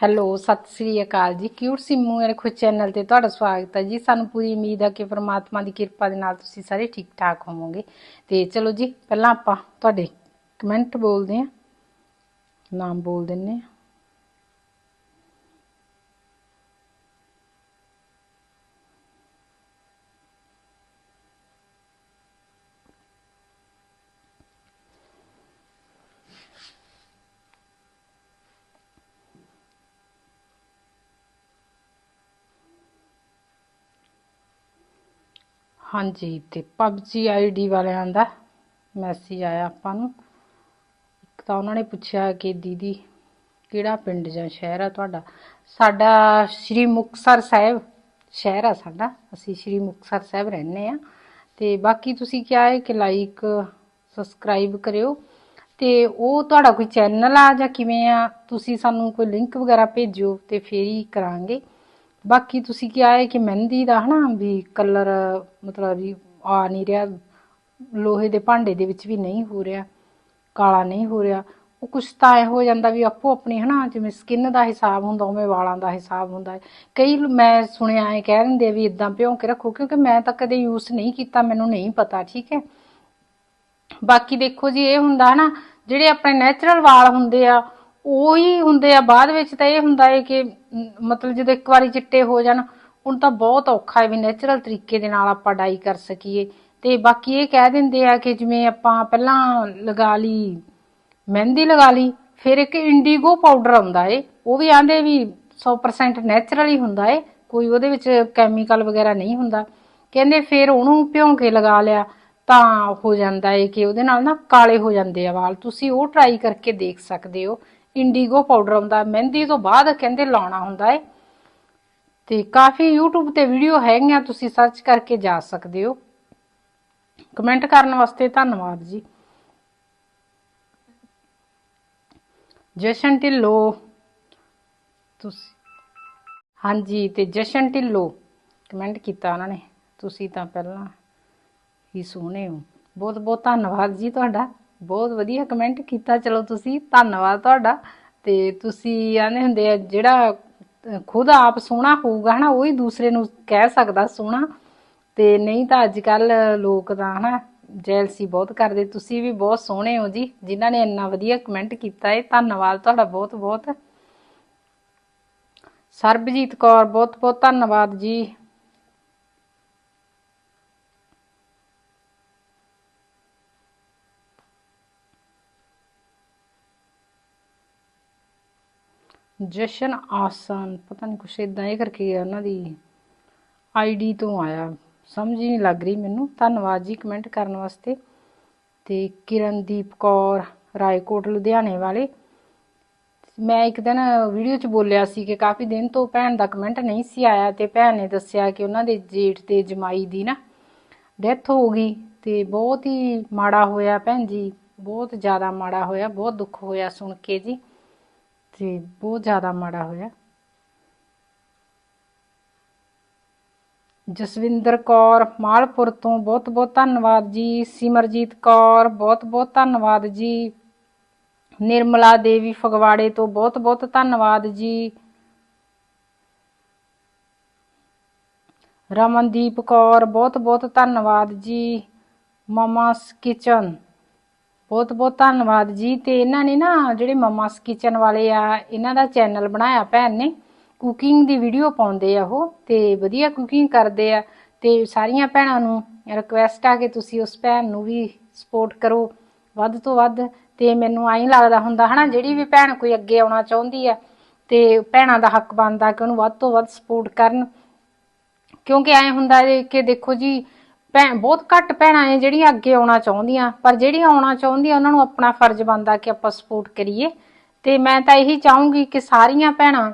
Hello, Sat Sri ਅਕਾਲ ਜੀ। Cute Simmu ਮੇਰੇ ਖੁਦ ਚੈਨਲ ਤੇ ਤੁਹਾਡਾ ਸਵਾਗਤ ਹੈ ਜੀ। ਸਾਨੂੰ ਪੂਰੀ ਉਮੀਦ ਹੈ ਕਿ ਪ੍ਰਮਾਤਮਾ ਦੀ ਕਿਰਪਾ ਦੇ ਨਾਲ ਤੁਸੀਂ ਸਾਰੇ ਠੀਕ ਠਾਕ ਹੋਵੋਗੇ। ਤੇ ਚਲੋ ਜੀ, ਪਹਿਲਾਂ ਆਪਾਂ ਤੁਹਾਡੇ ਕਮੈਂਟ ਬੋਲਦੇ ਹਾਂ। ਨਾਮ ਬੋਲ ਦਿੰਨੇ ਹਾਂ। ਹਾਂਜੀ, ਤੇ ਪਬਜੀ ਆਈਡੀ ਵਾਲਿਆਂ ਦਾ ਮੈਸੇਜ ਆਇਆ ਆਪਾਂ ਨੂੰ। ਇੱਕ ਤਾਂ ਉਹਨਾਂ ਨੇ ਪੁੱਛਿਆ ਕਿ ਦੀਦੀ, ਕਿਹੜਾ ਪਿੰਡ ਜਾਂ ਸ਼ਹਿਰ ਆ ਤੁਹਾਡਾ? ਸਾਡਾ ਸ਼੍ਰੀ ਮੁਕਤਸਰ ਸਾਹਿਬ ਸ਼ਹਿਰ ਆ ਸਾਡਾ। ਅਸੀਂ ਸ਼੍ਰੀ ਮੁਕਤਸਰ ਸਾਹਿਬ ਰਹਿੰਦੇ ਆ ਤੇ ਬਾਕੀ ਤੁਸੀਂ ਕਿਹਾ ਹੈ ਕਿ ਲਾਈਕ ਸਬਸਕ੍ਰਾਈਬ ਕਰਿਓ। ਤੇ ਉਹ ਤੁਹਾਡਾ ਕੋਈ ਚੈਨਲ ਆ ਜਾਂ ਕਿਵੇਂ ਆ? ਤੁਸੀਂ ਸਾਨੂੰ ਕੋਈ ਲਿੰਕ ਵਗੈਰਾ ਭੇਜਿਓ ਤੇ ਫੇਰ ਹੀ ਕਰਾਂਗੇ। ਬਾਕੀ ਤੁਸੀਂ ਕਿਹਾ ਹੈ ਕਿ ਮਹਿੰਦੀ ਦਾ ਹਨਾ ਵੀ ਕਲਰ ਮਤਲਬ ਵੀ ਆ ਨਹੀਂ ਰਿਹਾ, ਲੋਹੇ ਦੇ ਭਾਂਡੇ ਦੇ ਵਿੱਚ ਵੀ ਨਹੀਂ ਹੋ ਰਿਹਾ, ਕਾਲਾ ਨਹੀਂ ਹੋ ਰਿਹਾ, ਉਹ ਕੁਛ ਤਾਂ ਇਹ ਹੋ ਜਾਂਦਾ ਵੀ ਆਪੋ ਆਪਣੀ ਹਨਾ, ਜਿਵੇਂ ਸਕਿਨ ਦਾ ਹਿਸਾਬ ਹੁੰਦਾ, ਉਵੇਂ ਵਾਲਾਂ ਦਾ ਹਿਸਾਬ ਹੁੰਦਾ ਹੈ। ਕਈ ਮੈਂ ਸੁਣਿਆ ਹੈ ਕਹਿ ਦਿੰਦੇ ਵੀ ਇਦਾਂ ਭਿਉਂ ਕੇ ਰੱਖੋ, ਕਿਉਂਕਿ ਮੈਂ ਤਾਂ ਕਦੇ ਯੂਜ਼ ਨਹੀਂ ਕੀਤਾ, ਮੈਨੂੰ ਨਹੀਂ ਪਤਾ, ਠੀਕ ਹੈ। ਬਾਕੀ ਦੇਖੋ ਜੀ, ਇਹ ਹੁੰਦਾ ਨਾ ਜਿਹੜੇ ਆਪਣੇ ਨੈਚੁਰਲ ਵਾਲ ਹੁੰਦੇ ਆ ਉਹੀ ਹੁੰਦੇ ਆ ਬਾਅਦ ਵਿੱਚ ਤਾਂ ਇਹ ਹੁੰਦਾ ਹੈ ਕਿ ਮ, ਮਤਲਬ ਜਦੋਂ ਇੱਕ ਵਾਰੀ ਚਿੱਟੇ ਹੋ ਜਾਣ ਹੁਣ ਤਾਂ ਬਹੁਤ ਔਖਾ ਹੈ ਵੀ ਨੈਚੁਰਲ ਤਰੀਕੇ ਦੇ ਨਾਲ ਆਪਾਂ ਡਾਈ ਕਰ ਸਕੀਏ। ਤੇ ਬਾਕੀ ਇਹ ਕਹਿ ਦਿੰਦੇ ਆ ਕਿ ਜਿਵੇਂ ਆਪਾਂ ਪਹਿਲਾਂ ਲਗਾ ਲਈ ਮਹਿੰਦੀ ਲਗਾ ਲਈ ਫਿਰ ਇੱਕ ਇੰਡੀਗੋ ਪਾਊਡਰ ਆਉਂਦਾ ਏ। ਉਹ ਵੀ ਆਂਦੇ ਵੀ 100% ਨੈਚੁਰਲ ਹੀ ਹੁੰਦਾ ਏ ਕੋਈ ਉਹਦੇ ਵਿੱਚ ਕੈਮੀਕਲ ਵਗੈਰਾ ਨਹੀਂ ਹੁੰਦਾ। ਕਹਿੰਦੇ ਫਿਰ ਉਹਨੂੰ ਭਿਉਂ ਕੇ ਲਗਾ ਲਿਆ ਤਾਂ ਹੋ ਜਾਂਦਾ ਏ ਕਿ ਉਹਦੇ ਨਾਲ ਨਾ ਕਾਲੇ ਹੋ ਜਾਂਦੇ ਆ ਵਾਲ। ਤੁਸੀਂ ਉਹ ਟਰਾਈ ਕਰਕੇ ਦੇਖ ਸਕਦੇ ਹੋ। ਇੰਡੀਗੋ ਪਾਊਡਰ ਆਉਂਦਾ, ਮਹਿੰਦੀ ਤੋਂ ਬਾਅਦ ਕਹਿੰਦੇ ਲਾਉਣਾ ਹੁੰਦਾ ਏ। ਤੇ ਕਾਫੀ YouTube ਤੇ ਵੀਡੀਓ ਹੈਗੀਆਂ, ਤੁਸੀਂ ਸਰਚ ਕਰਕੇ ਜਾ ਸਕਦੇ ਹੋ। ਕਮੈਂਟ ਕਰਨ ਵਾਸਤੇ ਧੰਨਵਾਦ ਜੀ। ਜਸ਼ਨ ਢਿੱਲੋਂ, ਤੁਸੀਂ ਹਾਂਜੀ, ਤੇ ਜਸ਼ਨ ਢਿੱਲੋਂ ਕਮੈਂਟ ਕੀਤਾ ਉਹਨਾਂ ਨੇ। ਤੁਸੀਂ ਤਾਂ ਪਹਿਲਾਂ ਹੀ ਸੋਹਣੇ ਹੋ। ਬਹੁਤ ਬਹੁਤ ਧੰਨਵਾਦ ਜੀ ਤੁਹਾਡਾ। ਬਹੁਤ ਵਧੀਆ ਕਮੈਂਟ ਕੀਤਾ, ਚਲੋ ਤੁਸੀਂ, ਧੰਨਵਾਦ ਤੁਹਾਡਾ। ਤੇ ਤੁਸੀਂ ਆਨੇ ਹੁੰਦੇ ਆ, ਜਿਹੜਾ ਖੁਦ ਆਪ ਸੋਹਣਾ ਹੋਊਗਾ, ਹਨਾ, ਉਹ ਹੀ ਦੂਸਰੇ ਨੂੰ ਕਹਿ ਸਕਦਾ ਸੋਹਣਾ। ਤੇ ਨਹੀਂ ਤਾਂ ਅੱਜ ਕੱਲ ਲੋਕ ਤਾਂ, ਹਨਾ ਜੈਲਸੀ ਬਹੁਤ ਕਰਦੇ। ਤੁਸੀਂ ਵੀ ਬਹੁਤ ਸੋਹਣੇ ਹੋ ਜੀ, ਜਿਨ੍ਹਾਂ ਨੇ ਇੰਨਾ ਵਧੀਆ ਕਮੈਂਟ ਕੀਤਾ ਹੈ ਧੰਨਵਾਦ ਤੁਹਾਡਾ ਬਹੁਤ ਬਹੁਤ ਸਰਬਜੀਤ ਕੌਰ ਬਹੁਤ ਬਹੁਤ ਧੰਨਵਾਦ ਜੀ। ਜਸ਼ਨ ਆਸਨ, ਪਤਾ ਨਹੀਂ ਕੁਛ ਇਦਾਂ ਇਹ ਕਰਕੇ ਉਹਨਾਂ ਦੀ ਆਈਡੀ ਤੋਂ ਆਇਆ। ਸਮਝ ਹੀ ਨਹੀਂ ਲੱਗ ਰਹੀ ਮੈਨੂੰ। ਧੰਨਵਾਦ ਜੀ ਕਮੈਂਟ ਕਰਨ ਵਾਸਤੇ। ਤੇ ਕਿਰਨਦੀਪ ਕੌਰ, ਰਾਏਕੋਟ, ਲੁਧਿਆਣੇ ਵਾਲੇ। ਮੈਂ ਇੱਕ ਦਿਨ ਵੀਡੀਓ 'ਚ ਬੋਲਿਆ ਸੀ ਕਿ ਕਾਫੀ ਦਿਨ ਤੋਂ ਭੈਣ ਦਾ ਕਮੈਂਟ ਨਹੀਂ ਸੀ ਆਇਆ ਤੇ ਭੈਣ ਨੇ ਦੱਸਿਆ ਕਿ ਉਹਨਾਂ ਦੇ ਜੇਠ ਤੇ ਜਮਾਈ ਦੀ ਨਾ ਡੈਥ ਹੋ ਗਈ ਤੇ ਬਹੁਤ ਹੀ ਮਾੜਾ ਹੋਇਆ ਭੈਣ ਜੀ। ਬਹੁਤ ਜ਼ਿਆਦਾ ਮਾੜਾ ਹੋਇਆ, ਬਹੁਤ ਦੁੱਖ ਹੋਇਆ ਸੁਣ ਕੇ ਜੀ। ਤੇ ਬਹੁਤ ਜ਼ਿਆਦਾ ਮਾੜਾ ਹੋਇਆ। ਜਸਵਿੰਦਰ ਕੌਰ ਮਾਲਪੁਰ ਤੋਂ ਬਹੁਤ ਬਹੁਤ ਧੰਨਵਾਦ ਜੀ। ਸਿਮਰਜੀਤ ਕੌਰ, ਬਹੁਤ ਬਹੁਤ ਧੰਨਵਾਦ ਜੀ। ਨਿਰਮਲਾ ਦੇਵੀ ਫਗਵਾੜੇ ਤੋਂ ਬਹੁਤ ਬਹੁਤ ਧੰਨਵਾਦ ਜੀ। ਰਮਨਦੀਪ ਕੌਰ, ਬਹੁਤ ਬਹੁਤ ਧੰਨਵਾਦ ਜੀ। Mama's kitchen. ਬਹੁਤ ਬਹੁਤ ਧੰਨਵਾਦ ਜੀ। ਤੇ ਇਹਨਾਂ ਨੇ ਨਾ ਜਿਹੜੇ ਮਮਾਸ ਕਿਚਨ ਵਾਲੇ ਆ, ਇਹਨਾਂ ਦਾ ਚੈਨਲ ਬਣਾਇਆ ਭੈਣ ਨੇ। ਕੁਕਿੰਗ ਦੀ ਵੀਡੀਓ ਪਾਉਂਦੇ ਆ ਉਹ ਤੇ ਵਧੀਆ ਕੁਕਿੰਗ ਕਰਦੇ ਆ। ਤੇ ਸਾਰੀਆਂ ਭੈਣਾਂ ਨੂੰ ਰਿਕਵੈਸਟ ਆ ਕਿ ਤੁਸੀਂ ਉਸ ਭੈਣ ਨੂੰ ਵੀ ਸਪੋਰਟ ਕਰੋ ਵੱਧ ਤੋਂ ਵੱਧ। ਤੇ ਮੈਨੂੰ ਆਈ ਲੱਗਦਾ ਹੁੰਦਾ ਹਨਾ, ਜਿਹੜੀ ਵੀ ਭੈਣ ਕੋਈ ਅੱਗੇ ਆਉਣਾ ਚਾਹੁੰਦੀ ਆ ਤੇ ਭੈਣਾਂ ਦਾ ਹੱਕ ਬਣਦਾ ਕਿ ਉਹਨੂੰ ਵੱਧ ਤੋਂ ਵੱਧ ਸਪੋਰਟ ਕਰਨ। ਕਿਉਂਕਿ ਐ ਹੁੰਦਾ ਕਿ ਦੇਖੋ ਜੀ ਭੈਣ ਬਹੁਤ ਘੱਟ ਭੈਣਾਂ ਐ ਜਿਹੜੀਆਂ ਅੱਗੇ ਆਉਣਾ ਚਾਹੁੰਦੀਆਂ। ਪਰ ਜਿਹੜੀਆਂ ਆਉਣਾ ਚਾਹੁੰਦੀਆਂ, ਉਹਨਾਂ ਨੂੰ ਆਪਣਾ ਫਰਜ਼ ਬਣਦਾ ਕਿ ਆਪਾਂ ਸਪੋਰਟ ਕਰੀਏ। ਤੇ ਮੈਂ ਤਾਂ ਇਹੀ ਚਾਹੂੰਗੀ ਕਿ ਸਾਰੀਆਂ ਭੈਣਾਂ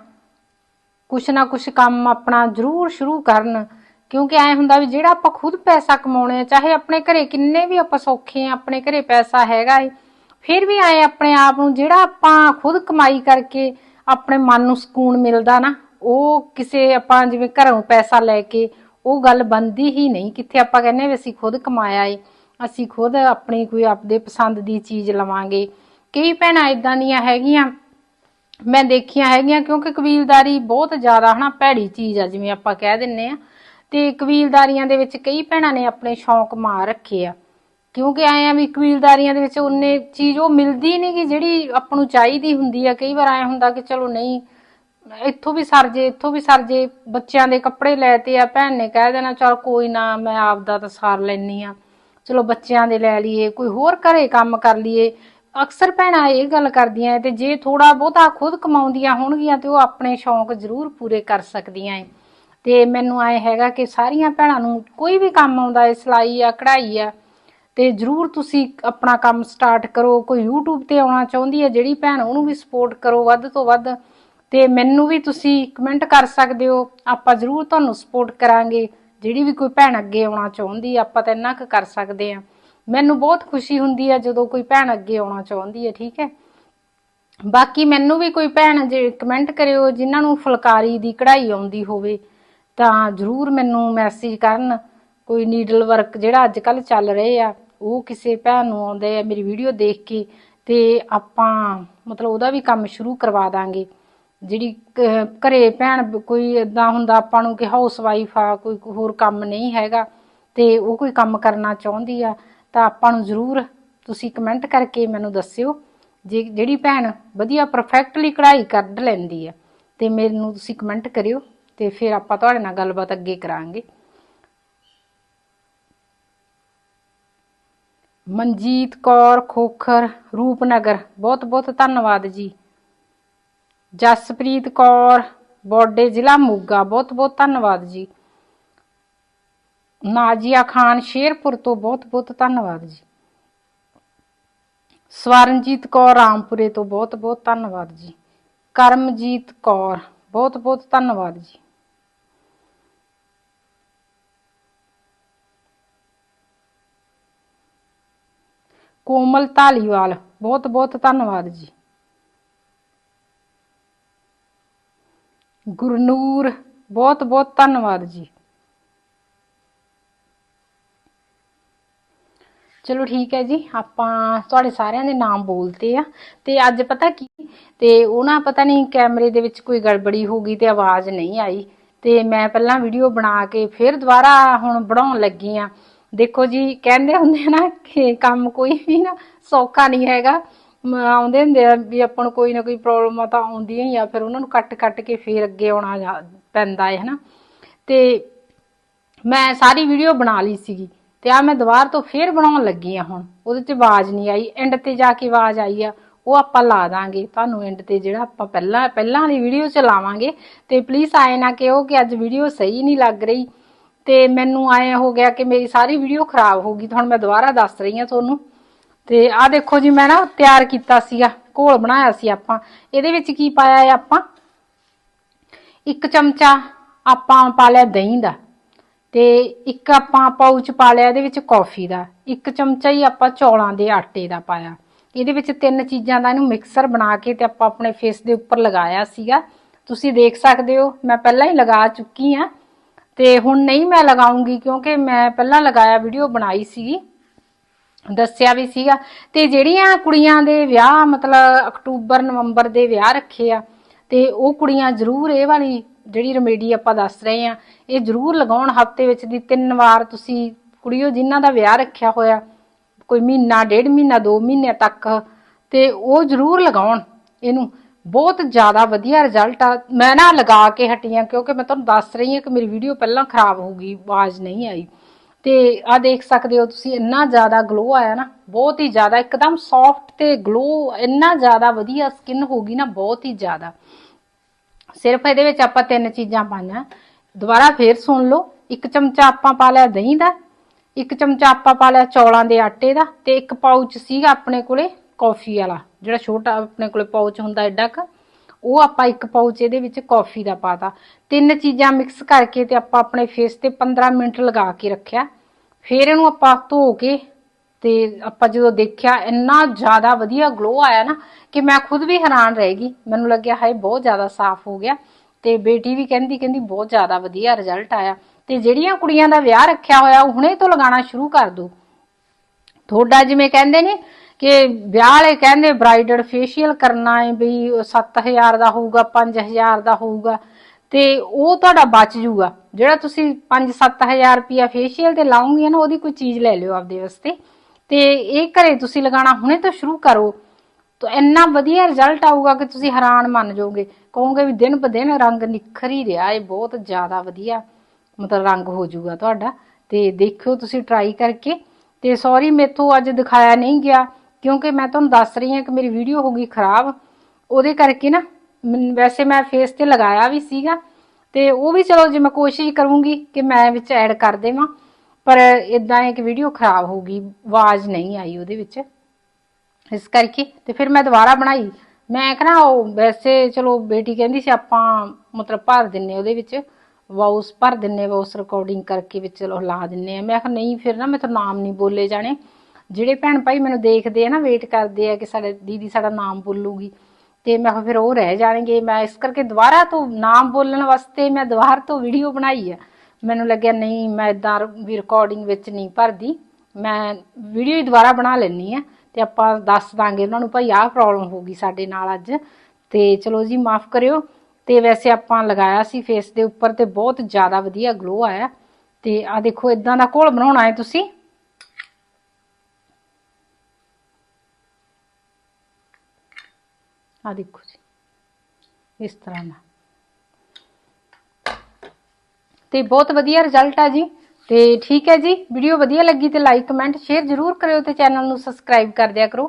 ਕੁਛ ਨਾ ਕੁਛ ਕੰਮ ਆਪਣਾ ਜ਼ਰੂਰ ਸ਼ੁਰੂ ਕਰਨ। ਕਿਉਂਕਿ ਐ ਹੁੰਦਾ ਵੀ ਜਿਹੜਾ ਆਪਾਂ ਖੁਦ ਪੈਸਾ ਕਮਾਉਣੇ ਆ, ਚਾਹੇ ਆਪਣੇ ਘਰੇ ਕਿੰਨੇ ਵੀ ਆਪਾਂ ਸੌਖੇ ਆ, ਆਪਣੇ ਘਰੇ ਪੈਸਾ ਹੈਗਾ ਏ, ਫਿਰ ਵੀ ਐ ਆਪਣੇ ਆਪ ਨੂੰ ਜਿਹੜਾ ਆਪਾਂ ਖੁਦ ਕਮਾਈ ਕਰਕੇ ਆਪਣੇ ਮਨ ਨੂੰ ਸਕੂਨ ਮਿਲਦਾ ਨਾ, ਉਹ ਕਿਸੇ ਆਪਾਂ ਜਿਵੇਂ ਘਰੋਂ ਪੈਸਾ ਲੈ ਕੇ ਉਹ ਗੱਲ ਬੰਦੀ ਹੀ ਨਹੀਂ। ਕਿੱਥੇ ਆਪਾਂ ਕਹਿੰਦੇ ਵੀ ਅਸੀਂ ਖੁਦ ਕਮਾਇਆ ਏ, ਅਸੀਂ ਖੁਦ ਆਪਣੀ ਕੋਈ ਆਪਦੇ ਪਸੰਦ ਦੀ ਚੀਜ਼ ਲਵਾਂਗੇ। ਕਈ ਭੈਣਾਂ ਇਦਾਂ ਦੀਆਂ ਹੈਗੀਆਂ, ਮੈਂ ਦੇਖੀਆਂ ਹੈਗੀਆਂ, ਕਿਉਂਕਿ ਕਬੀਲਦਾਰੀ ਬਹੁਤ ਜ਼ਿਆਦਾ ਹਨਾ ਭੈੜੀ ਚੀਜ਼ ਆ, ਜਿਵੇਂ ਆਪਾਂ ਕਹਿ ਦਿੰਨੇ ਆ ਤੇ ਕਬੀਲਦਾਰੀਆਂ ਦੇ ਵਿੱਚ ਕਈ ਭੈਣਾਂ ਨੇ ਆਪਣੇ ਸ਼ੌਂਕ ਮਾਰ ਰੱਖੇ ਆ। ਕਿਉਂਕਿ ਆਏ ਆ ਵੀ ਕਬੀਲਦਾਰੀਆਂ ਦੇ ਵਿੱਚ ਉਹਨੇ ਚੀਜ਼ ਉਹ ਮਿਲਦੀ ਨਹੀਂ ਕਿ ਜਿਹੜੀ ਆਪਾਂ ਨੂੰ ਚਾਹੀਦੀ ਹੁੰਦੀ ਆ। ਕਈ ਵਾਰ ਆਏ ਹੁੰਦਾ ਕਿ ਚਲੋ ਨਹੀਂ ਇੱਥੋਂ ਵੀ ਸਰ ਜੇ, ਇੱਥੋਂ ਵੀ ਸਰ ਜੇ ਬੱਚਿਆਂ ਦੇ ਕੱਪੜੇ ਲੈ ਤੇ ਆ, ਭੈਣ ਨੇ ਕਹਿ ਦੇਣਾ, ਚਲ ਕੋਈ ਨਾ, ਮੈਂ ਆਪਦਾ ਤਾਂ ਸਾਰ ਲੈਣੀ ਆ। ਚਲੋ ਬੱਚਿਆਂ ਦੇ ਲੈ ਲਈਏ, ਕੋਈ ਹੋਰ ਘਰੇ ਕੰਮ ਕਰ ਲਈਏ। ਅਕਸਰ ਭੈਣਾਂ ਇਹ ਗੱਲ ਕਰਦੀਆਂ ਏ ਤੇ ਜੇ ਥੋੜਾ ਬਹੁਤਾ ਖੁਦ ਕਮਾਉਂਦੀਆਂ ਹੋਣਗੀਆਂ, ਤੇ ਉਹ ਆਪਣੇ ਸ਼ੌਂਕ ਜ਼ਰੂਰ ਪੂਰੇ ਕਰ ਸਕਦੀਆਂ ਏ ਤੇ ਮੈਨੂੰ ਆਏ ਹੈਗਾ ਕਿ ਸਾਰੀਆਂ ਭੈਣਾਂ ਨੂੰ ਕੋਈ ਵੀ ਕੰਮ ਆਉਂਦਾ ਏ ਸਿਲਾਈ ਆ, ਕਢਾਈ ਆ, ਤੇ ਜਰੂਰ ਤੁਸੀਂ ਆਪਣਾ ਕੰਮ ਸਟਾਰਟ ਕਰੋ। ਕੋਈ YouTube ਤੇ ਆਉਣਾ ਚਾਹੁੰਦੀ ਹੈ ਜਿਹੜੀ ਭੈਣ ਉਹਨੂੰ ਵੀ ਸਪੋਰਟ ਕਰੋ ਵੱਧ ਤੋਂ ਵੱਧ। ਤੇ ਮੈਨੂੰ ਵੀ ਤੁਸੀਂ ਕਮੈਂਟ ਕਰ ਸਕਦੇ ਹੋ। ਆਪਾਂ ਜਰੂਰ ਤੁਹਾਨੂੰ ਸਪੋਰਟ ਕਰਾਂਗੇ। ਜਿਹੜੀ ਵੀ ਕੋਈ ਭੈਣ ਅੱਗੇ ਆਉਣਾ ਚਾਹੁੰਦੀ ਆਪਾਂ ਤਾਂ ਇੰਨਾ ਕੁ ਕਰ ਸਕਦੇ ਆ। ਮੈਨੂੰ ਬਹੁਤ ਖੁਸ਼ੀ ਹੁੰਦੀ ਹੈ ਜਦੋਂ ਕੋਈ ਭੈਣ ਅੱਗੇ ਆਉਣਾ ਚਾਹੁੰਦੀ ਹੈ ਠੀਕ ਹੈ? ਬਾਕੀ ਮੈਨੂੰ ਵੀ ਕੋਈ ਭੈਣ ਜੇ ਕਮੈਂਟ ਕਰਿਓ, ਜਿਨ੍ਹਾਂ ਨੂੰ ਫੁਲਕਾਰੀ ਦੀ ਕਢਾਈ ਆਉਂਦੀ ਹੋਵੇ, ਤਾਂ ਜਰੂਰ ਮੈਨੂੰ ਮੈਸੇਜ ਕਰਨ। ਕੋਈ ਨੀਡਲ ਵਰਕ ਜਿਹੜਾ ਅੱਜ ਕੱਲ ਚੱਲ ਰਹੇ ਆ, ਉਹ ਕਿਸੇ ਭੈਣ ਨੂੰ ਆਉਂਦੇ ਆ ਮੇਰੀ ਵੀਡੀਓ ਦੇਖ ਕੇ, ਤੇ ਆਪਾਂ ਮਤਲਬ ਉਹਦਾ ਵੀ ਕੰਮ ਸ਼ੁਰੂ ਕਰਵਾ ਦਾਂਗੇ। ਜਿਹੜੀ ਘਰੇ ਭੈਣ ਕੋਈ ਇਦਾਂ ਹੁੰਦਾ ਆਪਾਂ ਨੂੰ ਕਿ ਹਾਊਸ ਵਾਈਫ ਆ, ਕੋਈ ਹੋਰ ਕੰਮ ਨਹੀਂ ਹੈਗਾ, ਤੇ ਉਹ ਕੋਈ ਕੰਮ ਕਰਨਾ ਚਾਹੁੰਦੀ ਆ, ਤਾਂ ਆਪਾਂ ਨੂੰ ਜ਼ਰੂਰ ਤੁਸੀਂ ਕਮੈਂਟ ਕਰਕੇ ਮੈਨੂੰ ਦੱਸਿਓ, ਜੇ ਜਿਹੜੀ ਭੈਣ ਵਧੀਆ ਪਰਫੈਕਟਲੀ ਕਢਾਈ ਕੱਢ ਲੈਂਦੀ ਆ, ਤੇ ਮੈਨੂੰ ਤੁਸੀਂ ਕਮੈਂਟ ਕਰਿਓ, ਤੇ ਫਿਰ ਆਪਾਂ ਤੁਹਾਡੇ ਨਾਲ ਗੱਲਬਾਤ ਅੱਗੇ ਕਰਾਂਗੇ। ਮਨਜੀਤ ਕੌਰ ਖੋਖਰ, ਰੂਪਨਗਰ ਬਹੁਤ ਬਹੁਤ ਧੰਨਵਾਦ ਜੀ। ਜਸਪ੍ਰੀਤ ਕੌਰ, ਬੋਡੇ ਜ਼ਿਲ੍ਹਾ ਮੋਗਾ। ਬਹੁਤ ਬਹੁਤ ਧੰਨਵਾਦ ਜੀ। ਨਾਜੀਆ ਖਾਨ ਸ਼ੇਰਪੁਰ ਤੋਂ ਬਹੁਤ ਬਹੁਤ ਧੰਨਵਾਦ ਜੀ। ਸਵਰਨਜੀਤ ਕੌਰ ਰਾਮਪੁਰੇ ਤੋਂ ਬਹੁਤ ਬਹੁਤ ਧੰਨਵਾਦ ਜੀ। ਕਰਮਜੀਤ ਕੌਰ, ਬਹੁਤ ਬਹੁਤ ਧੰਨਵਾਦ ਜੀ। ਕੋਮਲ ਧਾਲੀਵਾਲ, ਬਹੁਤ ਬਹੁਤ ਧੰਨਵਾਦ ਜੀ। ਗੁਰਨੂਰ, ਬਹੁਤ ਬਹੁਤ ਧੰਨਵਾਦ ਜੀ। ਚਲੋ ਠੀਕ ਹੈ ਜੀ, ਆਪਾਂ ਤੁਹਾਡੇ ਸਾਰਿਆਂ ਦੇ ਨਾਮ ਬੋਲਤੇ ਆ। ਤੇ ਅੱਜ ਪਤਾ ਕੀ, ਤੇ ਉਹ ਨਾ ਪਤਾ ਨਹੀਂ ਕੈਮਰੇ ਦੇ ਵਿੱਚ ਕੋਈ ਗੜਬੜੀ ਹੋ ਗਈ ਤੇ ਆਵਾਜ਼ ਨਹੀਂ ਆਈ। ਤੇ ਮੈਂ ਪਹਿਲਾਂ ਵੀਡੀਓ ਬਣਾ ਕੇ ਫਿਰ ਦੁਬਾਰਾ ਹੁਣ ਬਣਾਉਣ ਲੱਗੀ ਆ। ਦੇਖੋ ਜੀ, ਕਹਿੰਦੇ ਹੁੰਦੇ ਨਾ ਕਿ ਕੰਮ ਕੋਈ ਵੀ ਨਾ ਸੌਖਾ ਨਹੀਂ ਹੈਗਾ। ਮ- ਆਉਂਦੇ ਹੁੰਦੇ ਆ ਵੀ ਆਪਾਂ ਨੂੰ ਕੋਈ ਨਾ ਕੋਈ ਪ੍ਰੋਬਲਮ ਤਾਂ ਆਉਂਦੀਆਂ ਹੀ ਆ, ਫਿਰ ਉਹਨਾਂ ਨੂੰ ਕੱਟ ਕੱਟ ਕੇ ਫਿਰ ਅੱਗੇ ਆਉਣਾ ਜਾ- ਪੈਂਦਾ ਹੈ ਹਨਾ। ਤੇ ਮੈਂ ਸਾਰੀ ਵੀਡੀਓ ਬਣਾ ਲਈ ਸੀਗੀ ਤੇ ਆ ਮੈਂ ਦੁਬਾਰ ਤੋਂ ਫੇਰ ਬਣਾਉਣ ਲੱਗੀ ਆ ਹੁਣ। ਉਹਦੇ 'ਚ ਆਵਾਜ਼ ਨਹੀਂ ਆਈ। ਐਂਡ ਤੇ ਜਾ ਕੇ ਆਵਾਜ਼ ਆਈ ਆ, ਉਹ ਆਪਾਂ ਲਾ ਦਾਂਗੇ। ਤੁਹਾਨੂੰ ਐਂਡ ਤੇ ਜਿਹੜਾ ਆਪਾਂ ਪਹਿਲਾਂ ਪਹਿਲਾਂ ਵਾਲੀ ਵੀਡੀਓ 'ਚ ਲਾਵਾਂਗੇ। ਤੇ ਪਲੀਜ਼ ਆਏ ਨਾ ਕਿਹੋ ਕਿ ਅੱਜ ਵੀਡੀਓ ਸਹੀ ਨਹੀਂ ਲੱਗ ਰਹੀ। ਤੇ ਮੈਨੂੰ ਆਏ ਹੋ ਗਿਆ ਕਿ ਮੇਰੀ ਸਾਰੀ ਵੀਡੀਓ ਖਰਾਬ ਹੋ ਗਈ। ਤਾਂ ਹੁਣ ਮੈਂ ਦੁਬਾਰਾ ਦੱਸ ਰਹੀ ਹਾਂ ਤੁਹਾਨੂੰ। ਤੇ ਆਹ ਦੇਖੋ ਜੀ, ਮੈਂ ਨਾ ਤਿਆਰ ਕੀਤਾ ਸੀਗਾ, ਘੋਲ ਬਣਾਇਆ ਸੀ ਆਪਾਂ। ਇਹਦੇ ਵਿੱਚ ਕੀ ਪਾਇਆ ਹੈ ਆਪਾਂ? ਇੱਕ ਚਮਚਾ ਆਪਾਂ ਪਾ ਲਿਆ ਦਹੀਂ ਦਾ ਤੇ ਇੱਕ ਆਪਾਂ ਪਾਊਚ ਪਾ ਲਿਆ ਇਹਦੇ ਵਿੱਚ ਕੌਫੀ ਦਾ। ਇੱਕ ਚਮਚਾ ਹੀ ਆਪਾਂ ਚੌਲਾਂ ਦੇ ਆਟੇ ਦਾ ਪਾਇਆ। ਇਹਦੇ ਵਿੱਚ ਤਿੰਨ ਚੀਜ਼ਾਂ ਦਾ ਇਹਨੂੰ ਮਿਕਸਰ ਬਣਾ ਕੇ ਤੇ ਆਪਾਂ ਆਪਣੇ ਫੇਸ ਦੇ ਉੱਪਰ ਲਗਾਇਆ ਸੀਗਾ। ਤੁਸੀਂ ਦੇਖ ਸਕਦੇ ਹੋ, ਮੈਂ ਪਹਿਲਾਂ ਹੀ ਲਗਾ ਚੁੱਕੀ ਆ ਤੇ ਹੁਣ ਨਹੀਂ ਮੈਂ ਲਗਾਉਂਗੀ ਕਿਉਂਕਿ ਮੈਂ ਪਹਿਲਾਂ ਲਗਾਇਆ ਵੀਡੀਓ ਬਣਾਈ ਸੀਗੀ। ਦੱਸਿਆ ਵੀ ਸੀਗਾ ਤੇ ਜਿਹੜੀਆਂ ਕੁੜੀਆਂ ਦੇ ਵਿਆਹ ਮਤਲਬ ਅਕਤੂਬਰ, ਨਵੰਬਰ ਦੇ ਵਿਆਹ ਰੱਖੇ ਆ, ਤੇ ਉਹ ਕੁੜੀਆਂ ਜ਼ਰੂਰ ਇਹ ਵਾਲੀ ਜਿਹੜੀ ਰੈਮੇਡੀ ਆਪਾਂ ਦੱਸ ਰਹੇ ਆ, ਇਹ ਜ਼ਰੂਰ ਲਗਾਉਣ ਹਫ਼ਤੇ ਵਿੱਚ ਦੀ ਤਿੰਨ ਵਾਰ ਤੁਸੀਂ ਕੁੜੀਓ ਜਿਨ੍ਹਾਂ ਦਾ ਵਿਆਹ ਰੱਖਿਆ ਹੋਇਆ, ਕੋਈ ਮਹੀਨਾ, ਡੇਢ ਮਹੀਨਾ 2 ਮਹੀਨੇ ਤੱਕ, ਤੇ ਉਹ ਜ਼ਰੂਰ ਲਗਾਉਣ ਇਹਨੂੰ। ਬਹੁਤ ਜ਼ਿਆਦਾ ਵਧੀਆ ਰਿਜ਼ਲਟ ਆ। ਮੈਂ ਨਾ ਲਗਾ ਕੇ ਹਟੀਆਂ ਕਿਉਂਕਿ ਮੈਂ ਤੁਹਾਨੂੰ ਦੱਸ ਰਹੀ ਹਾਂ ਕਿ ਮੇਰੀ ਵੀਡੀਓ ਪਹਿਲਾਂ ਖਰਾਬ ਹੋ ਗਈ, ਆਵਾਜ਼ ਨਹੀਂ ਆਈ। ਤੇ ਆ ਦੇਖ ਸਕਦੇ ਹੋ ਤੁਸੀਂ, ਇੰਨਾ ਜ਼ਿਆਦਾ ਗਲੋ ਆਇਆ ਨਾ, ਬਹੁਤ ਹੀ ਜ਼ਿਆਦਾ, ਇੱਕਦਮ ਸੌਫਟ ਤੇ ਗਲੋ ਇੰਨਾ ਜ਼ਿਆਦਾ ਵਧੀਆ ਸਕਿਨ ਹੋ ਗਈ ਨਾ, ਬਹੁਤ ਹੀ ਜ਼ਿਆਦਾ। ਸਿਰਫ ਇਹਦੇ ਵਿੱਚ ਆਪਾਂ ਤਿੰਨ ਚੀਜ਼ਾਂ ਪਾਈਆਂ। ਦੁਬਾਰਾ ਫੇਰ ਸੁਣ ਲਓ, ਇੱਕ ਚਮਚਾ ਆਪਾਂ ਪਾ ਲਿਆ ਦਹੀਂ ਦਾ, ਇੱਕ ਚਮਚਾ ਆਪਾਂ ਪਾ ਲਿਆ ਚੌਲਾਂ ਦੇ ਆਟੇ ਦਾ, ਤੇ ਇੱਕ ਪਾਊਚ ਸੀਗਾ ਆਪਣੇ ਕੋਲੇ ਕੌਫੀ ਵਾਲਾ, ਜਿਹੜਾ ਛੋਟਾ ਆਪਣੇ ਕੋਲੇ ਪਾਊਚ ਹੁੰਦਾ ਐਡਾ ਕ, ਉਹ ਆਪਾਂ ਇੱਕ ਪਾਊਚ ਇਹਦੇ ਵਿੱਚ ਕੌਫੀ ਦਾ ਪਾਤਾ ਤਿੰਨ ਚੀਜ਼ਾਂ ਮਿਕਸ ਕਰਕੇ ਤੇ ਆਪਾਂ ਆਪਣੇ ਫੇਸ ਤੇ 15 ਮਿੰਟ ਲਗਾ ਕੇ ਰੱਖਿਆ। ਫਿਰ ਇਹਨੂੰ ਆਪਾਂ ਧੋ ਕੇ ਤੇ ਆਪਾਂ ਜਦੋਂ ਦੇਖਿਆ ਇੰਨਾ ਜ਼ਿਆਦਾ ਵਧੀਆ ਗਲੋ ਆਇਆ ਨਾ ਕਿ ਮੈਂ ਖੁਦ ਵੀ ਹੈਰਾਨ ਰਹਿ ਗਈ। ਮੈਨੂੰ ਲੱਗਿਆ ਹਾਏ, ਬਹੁਤ ਜ਼ਿਆਦਾ ਸਾਫ਼ ਹੋ ਗਿਆ। ਤੇ ਬੇਟੀ ਵੀ ਕਹਿੰਦੀ ਕਹਿੰਦੀ ਬਹੁਤ ਜ਼ਿਆਦਾ ਵਧੀਆ ਰਿਜ਼ਲਟ ਆਇਆ। ਤੇ ਜਿਹੜੀਆਂ ਕੁੜੀਆਂ ਦਾ ਵਿਆਹ ਰੱਖਿਆ ਹੋਇਆ, ਉਹ ਹੁਣੇ ਤੋਂ ਲਗਾਉਣਾ ਸ਼ੁਰੂ ਕਰ ਦੋ। ਤੁਹਾਡਾ ਜਿਵੇਂ ਕਹਿੰਦੇ ਨੇ ਕਿ ਵਿਆਹ ਵਾਲੇ ਕਹਿੰਦੇ ਬ੍ਰਾਈਡਲ ਫੇਸ਼ੀਅਲ ਕਰਨਾ ਹੈ ਵੀ 7000 ਦਾ ਹੋਊਗਾ 5000 ਦਾ ਹੋਊਗਾ। ਤੇ ਉਹ ਤੁਹਾਡਾ ਬਚ ਜੂਗਾ ਜਿਹੜਾ ਤੁਸੀਂ 5-7000 ਰੁਪਿਆ ਫੇਸ਼ੀਅਲ ਤੇ ਲਾਉਂਗੇ ਨਾ, ਉਹਦੀ ਕੋਈ ਚੀਜ਼ ਲੈ ਲਿਓ ਆਪਦੇ ਵਾਸਤੇ। ਤੇ ਇਹ ਘਰੇ ਤੁਸੀਂ ਲਗਾਉਣਾ ਹੁਣੇ ਤੋਂ ਸ਼ੁਰੂ ਕਰੋ। ਤਾਂ ਇੰਨਾ ਵਧੀਆ ਰਿਜ਼ਲਟ ਆਊਗਾ ਕਿ ਤੁਸੀਂ ਹੈਰਾਨ ਮੰਨ ਜਾਓਗੇ। ਕਹੋਗੇ ਵੀ ਦਿਨ ਬ ਦਿਨ ਰੰਗ ਨਿਖਰ ਹੀ ਰਿਹਾ, ਇਹ ਬਹੁਤ ਜ਼ਿਆਦਾ ਵਧੀਆ ਮਤਲਬ ਰੰਗ ਹੋ ਜਾਊਗਾ ਤੁਹਾਡਾ। ਤੇ ਦੇਖਿਓ ਤੁਸੀਂ ਟਰਾਈ ਕਰਕੇ। ਤੇ ਸੌਰੀ ਮੇਥੋਂ ਅੱਜ ਦਿਖਾਇਆ ਨਹੀਂ ਗਿਆ, ਕਿਉਂਕਿ ਮੈਂ ਤੁਹਾਨੂੰ ਦੱਸ ਰਹੀ ਹਾਂ ਕਿ ਮੇਰੀ ਵੀਡੀਓ ਹੋ ਗਈ ਖਰਾਬ। ਉਹਦੇ ਕਰਕੇ ਨਾ ਵੈਸੇ ਮੈਂ ਫੇਸ ਤੇ ਲਗਾਇਆ ਵੀ ਸੀਗਾ ਤੇ ਉਹ ਵੀ ਚਲੋ ਜੇ ਮੈਂ ਕੋਸ਼ਿਸ਼ ਕਰੂੰਗੀ ਕਿ ਮੈਂ ਵਿੱਚ ਐਡ ਕਰ ਦੇਵਾਂ, ਪਰ ਇਦਾਂ ਇੱਕ ਵੀਡੀਓ ਖਰਾਬ ਹੋ ਗਈ ਆਵਾਜ਼ ਨਹੀਂ ਆਈ ਉਹਦੇ ਵਿੱਚ। ਇਸ ਕਰਕੇ ਤੇ ਫਿਰ ਮੈਂ ਦੁਬਾਰਾ ਬਣਾਈ। ਮੈਂ ਕਹਣਾ ਉਹ ਵੈਸੇ ਚਲੋ ਬੇਟੀ ਕਹਿੰਦੀ ਸੀ, ਆਪਾਂ ਮਤਲਬ ਭਰ ਦਿੰਨੇ ਉਹਦੇ ਵਿੱਚ ਵਾਉਸ ਭਰ ਦਿੰਨੇ ਵਾਉਸ ਰਿਕਾਰਡਿੰਗ ਕਰਕੇ ਵਿੱਚ ਚਲੋ ਲਾ ਦਿੰਨੇ ਆ। ਮੈਂ ਕਿਹਾ ਨਹੀਂ ਫਿਰ ਨਾ, ਮੈਥੋਂ ਨਾਮ ਨਹੀਂ ਬੋਲੇ ਜਾਣੇ। ਜਿਹੜੇ ਭੈਣ ਭਾਈ ਮੈਨੂੰ ਦੇਖਦੇ ਆ ਨਾ ਵੇਟ ਕਰਦੇ ਆ ਕਿ ਸਾਡੇ ਦੀਦੀ ਸਾਡਾ ਨਾਮ ਬੋਲੂਗੀ। ਤੇ ਮੈਂ ਕਿਹਾ ਫਿਰ ਉਹ ਰਹਿ ਜਾਣਗੇ। ਮੈਂ ਇਸ ਕਰਕੇ ਦੁਬਾਰਾ ਤੋਂ ਨਾਮ ਬੋਲਣ ਵਾਸਤੇ ਮੈਂ ਦੁਬਾਰਾ ਤੋਂ ਵੀਡੀਓ ਬਣਾਈ ਆ। ਮੈਨੂੰ ਲੱਗਿਆ ਨਹੀਂ, ਮੈਂ ਇਦਾਂ ਵੀ ਰਿਕਾਰਡਿੰਗ ਵਿੱਚ ਨਹੀਂ ਭਰਦੀ। ਮੈਂ ਵੀਡੀਓ ਹੀ ਦੁਬਾਰਾ ਬਣਾ ਲੈਣੀ ਆ ਤੇ ਆਪਾਂ ਦੱਸ ਦਾਂਗੇ ਉਹਨਾਂ ਨੂੰ ਭਾਈ ਆਹ ਪ੍ਰੋਬਲਮ ਹੋ ਗਈ ਸਾਡੇ ਨਾਲ ਅੱਜ। ਤੇ ਚਲੋ ਜੀ, ਮਾਫ ਕਰਿਓ। ਤੇ ਵੈਸੇ ਆਪਾਂ ਲਗਾਇਆ ਸੀ ਫੇਸ ਦੇ ਉੱਪਰ ਤੇ ਬਹੁਤ ਜ਼ਿਆਦਾ ਵਧੀਆ ਗਲੋ ਆਇਆ। ਤੇ ਆ ਦੇਖੋ, ਇਦਾਂ ਦਾ ਘੋਲ ਬਣਾਉਣਾ ਹੈ ਤੁਸੀਂ। ਆ ਦੇਖੋ ਜੀ। ਇਸ ਤਰ੍ਹਾਂ ਦਾ ਤੇ ਬਹੁਤ ਵਧੀਆ ਰਿਜ਼ਲਟ ਆ ਜੀ। ਤੇ ਠੀਕ ਹੈ ਜੀ। ਵੀਡੀਓ ਵਧੀਆ ਲੱਗੀ ਤੇ ਲਾਈਕ ਕਮੈਂਟ ਸ਼ੇਅਰ ਜ਼ਰੂਰ ਕਰਿਓ ਤੇ ਚੈਨਲ ਨੂੰ ਸਬਸਕ੍ਰਾਈਬ ਕਰ ਦਿਆ ਕਰੋ।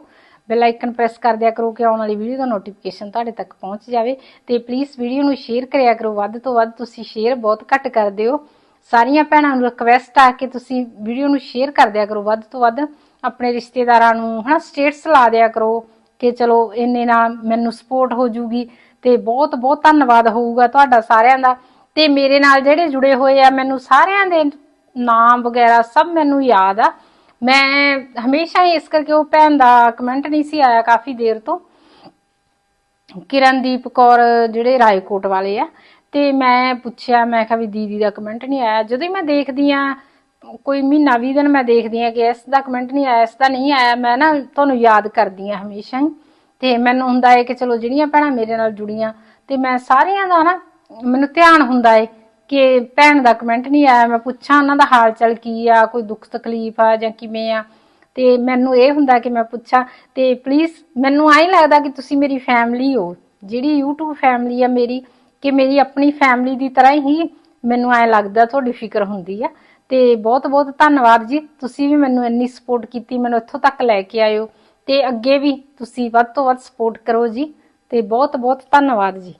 ਬੈਲ ਆਈਕਨ ਪ੍ਰੈਸ ਕਰ ਦਿਆ ਕਰੋ ਕਿ ਆਉਣ ਵਾਲੀ ਵੀਡੀਓ ਦਾ ਨੋਟੀਫਿਕੇਸ਼ਨ ਤੁਹਾਡੇ ਤੱਕ ਪਹੁੰਚ ਜਾਵੇ। ਤੇ ਪਲੀਜ਼ ਵੀਡੀਓ ਨੂੰ ਸ਼ੇਅਰ ਕਰਿਆ ਕਰੋ। ਵੱਧ ਤੋਂ ਵੱਧ ਤੁਸੀਂ ਸ਼ੇਅਰ ਬਹੁਤ ਘੱਟ ਕਰਦੇ ਹੋ ਸਾਰੀਆਂ ਭੈਣਾਂ ਨੂੰ ਰਿਕਵੈਸਟ ਆ ਕਿ ਤੁਸੀਂ ਵੀਡੀਓ ਨੂੰ ਸ਼ੇਅਰ ਕਰ ਦਿਆ ਕਰੋ। ਵੱਧ ਤੋਂ ਵੱਧ ਆਪਣੇ ਰਿਸ਼ਤੇਦਾਰਾਂ ਨੂੰ ਹਨਾ ਸਟੇਟਸ ਲਾ ਦਿਆ ਕਰੋ। ਕਿ ਚਲੋ ਇੰਨੇ ਨਾਲ ਮੈਨੂੰ ਸਪੋਰਟ ਹੋ ਜੂਗੀ ਤੇ ਬਹੁਤ ਬਹੁਤ ਧੰਨਵਾਦ ਹੋਊਗਾ ਤੁਹਾਡਾ ਸਾਰਿਆਂ ਦਾ। ਤੇ ਮੇਰੇ ਨਾਲ ਜਿਹੜੇ ਜੁੜੇ ਹੋਏ ਆ, ਮੈਨੂੰ ਸਾਰਿਆਂ ਦੇ ਨਾਮ ਵਗੈਰਾ ਸਭ ਮੈਨੂੰ ਯਾਦ ਆ। ਮੈਂ ਹਮੇਸ਼ਾ ਹੀ ਇਸ ਕਰਕੇ ਉਹ ਭੈਣ ਦਾ ਕਮੈਂਟ ਨਹੀਂ ਸੀ ਆਇਆ ਕਾਫੀ ਦੇਰ ਤੋਂ। ਕਿਰਨਦੀਪ ਕੌਰ ਜਿਹੜੇ ਰਾਏਕੋਟ ਵਾਲੇ ਆ। ਤੇ ਮੈਂ ਪੁੱਛਿਆ, ਮੈਂ ਕਿਹਾ ਵੀ ਦੀਦੀ ਦਾ ਕਮੈਂਟ ਨਹੀਂ ਆਇਆ। ਜਦੋਂ ਹੀ ਮੈਂ ਦੇਖਦੀ ਆ ਕੋਈ ਮਹੀਨਾ 20 ਦਿਨ ਮੈਂ ਦੇਖਦੀ ਆ ਕਿ ਇਸ ਦਾ ਕਮੈਂਟ ਨਹੀਂ ਆਇਆ, ਇਸ ਦਾ ਨਹੀਂ ਆਇਆ, ਮੈਂ ਨਾ ਤੁਹਾਨੂੰ ਯਾਦ ਕਰਦੀ ਆ ਹਮੇਸ਼ਾ ਹੀ। ਤੇ ਮੈਨੂੰ ਹੁੰਦਾ ਹੈ ਕਿ ਚਲੋ ਜਿਹੜੀਆਂ ਭੈਣਾਂ ਮੇਰੇ ਨਾਲ ਜੁੜੀਆਂ, ਤੇ ਮੈਂ ਸਾਰਿਆਂ ਦਾ ਨਾ ਮੈਨੂੰ ਧਿਆਨ ਹੁੰਦਾ ਹੈ ਕਿ ਭੈਣ ਦਾ ਕਮੈਂਟ ਨਹੀਂ ਆਇਆ, ਮੈਂ ਪੁੱਛਾਂ ਉਹਨਾਂ ਦਾ ਹਾਲ ਚਾਲ ਕੀ ਆ, ਕੋਈ ਦੁੱਖ ਤਕਲੀਫ ਆ ਜਾਂ ਕਿਵੇਂ ਆ। ਤੇ ਮੈਨੂੰ ਇਹ ਹੁੰਦਾ ਕਿ ਮੈਂ ਪੁੱਛਾਂ, ਤੇ ਪਲੀਜ਼ ਮੈਨੂੰ ਆਈ ਲੱਗਦਾ ਕਿ ਤੁਸੀਂ ਮੇਰੀ ਫੈਮਿਲੀ ਹੋ, ਜਿਹੜੀ YouTube ਫੈਮਿਲੀ ਆ ਮੇਰੀ, ਕਿ ਮੇਰੀ ਆਪਣੀ ਫੈਮਿਲੀ ਦੀ ਤਰ੍ਹਾਂ ਹੀ ਮੈਨੂੰ ਐਂ ਲੱਗਦਾ ਤੁਹਾਡੀ ਫਿਕਰ ਹੁੰਦੀ ਆ। ਤੇ ਬਹੁਤ ਬਹੁਤ ਧੰਨਵਾਦ ਜੀ। ਤੁਸੀਂ ਵੀ ਮੈਨੂੰ ਇੰਨੀ ਸਪੋਰਟ ਕੀਤੀ, ਮੈਨੂੰ ਇੱਥੋਂ ਤੱਕ ਲੈ ਕੇ ਆਇਓ। ਤੇ ਅੱਗੇ ਵੀ ਤੁਸੀਂ ਵੱਧ ਤੋਂ ਵੱਧ ਸਪੋਰਟ ਕਰੋ ਜੀ। ਤੇ ਬਹੁਤ ਬਹੁਤ ਧੰਨਵਾਦ ਜੀ।